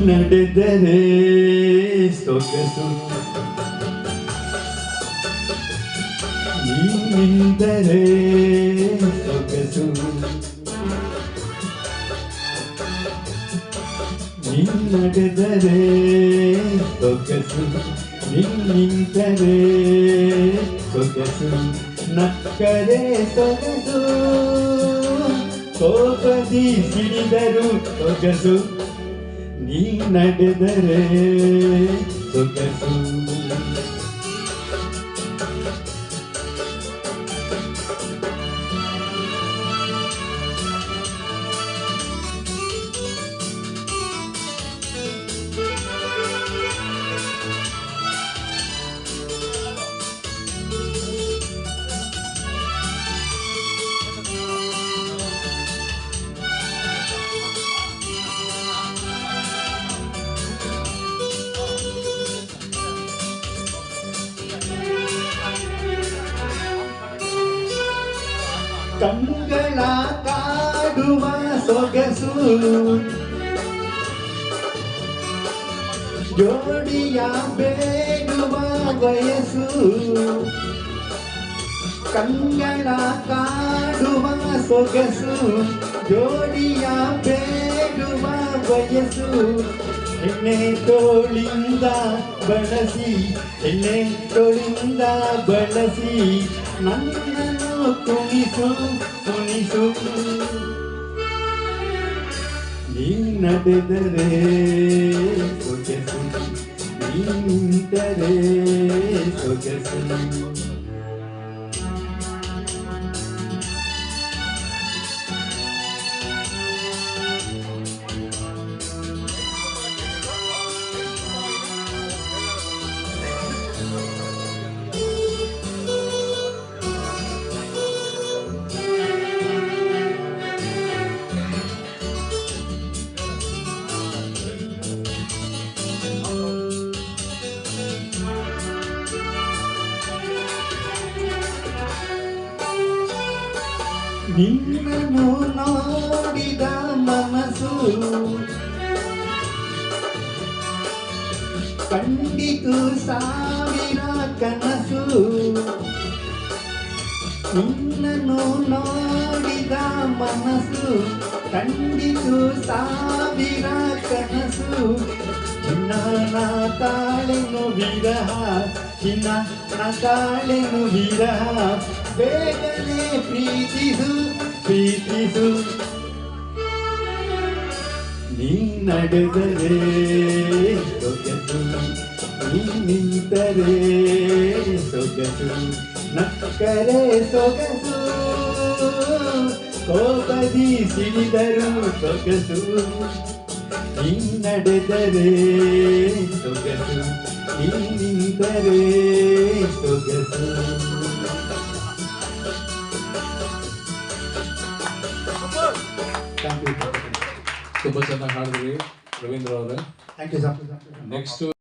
Finalmente tenés esto Jesús Ni me interés Jesús Ninnate tenés esto Jesús Ni me interés Jesús Nacaré esto Jesús Todo a ti sin interés Jesús ನೀ ನಡೆದರೆ ಸೊಗಸು ಕಂಗಳ ಕಾಡುವ ಸೊಗಸು. ಜೋಡಿಯ ಬೇಡುವ ವಯಸ್ಸು. ಕಂಗಳ ಕಾಡುವ ಸೊಗಸು. ಜೋಡಿಯ ಬೇಡುವ ವಯಸ್ಸು. ಎಣ್ಣೆ ತೋಳಿಂದ ಬಳಸಿ ಎಣ್ಣೆ ತೋಳಿಂದ ಬಳಸಿ ನನ್ನನ್ನು ಕುಣಿಸು ಕುಣಿಸು ನೀ ನಡೆದರೆ ಸೊಗಸು ನೀ ನಿಂತರೆ ಸೊಗಸು ನಿನ್ನನ್ನು ನೋಡಿದ ಮನಸ್ಸು. ಕಂಡಿತು ಸಾವಿರ ಕನಸು. ನಿನ್ನನ್ನು ನೋಡಿದ ಮನಸ್ಸು. ಕಂಡಿತು ಸಾವಿರ ಕನಸು. ಚಿನ್ನ ತಾಳೆನು ವಿರಹ ಚಿನ್ನ ತಾಳೆನು ವಿರಹ. ಬೇಗನೆ ಪ್ರೀತಿಸು ಪ್ರೀತಿಸು ನೀ ನಡೆದರೆ ಸೊಗಸು ನೀ ನಿಂತರೆ ಸೊಗಸು ನಕ್ಕರೆ ಸೊಗಸು ಕೋಪದಿ ಸಿಡಿದರು ಸೊಗಸು ನೀ ನಡೆದರೆ ಸೊಗಸು ನೀ ನಿಂತರೆ ಸೊಗಸು ಥ್ಯಾಂಕ್ ಯು ತುಂಬ ಚೆನ್ನಾಗಿ ಹಾಡಿದ್ರಿ. ರವೀಂದ್ರ ಅವರೇ. Thank you sir next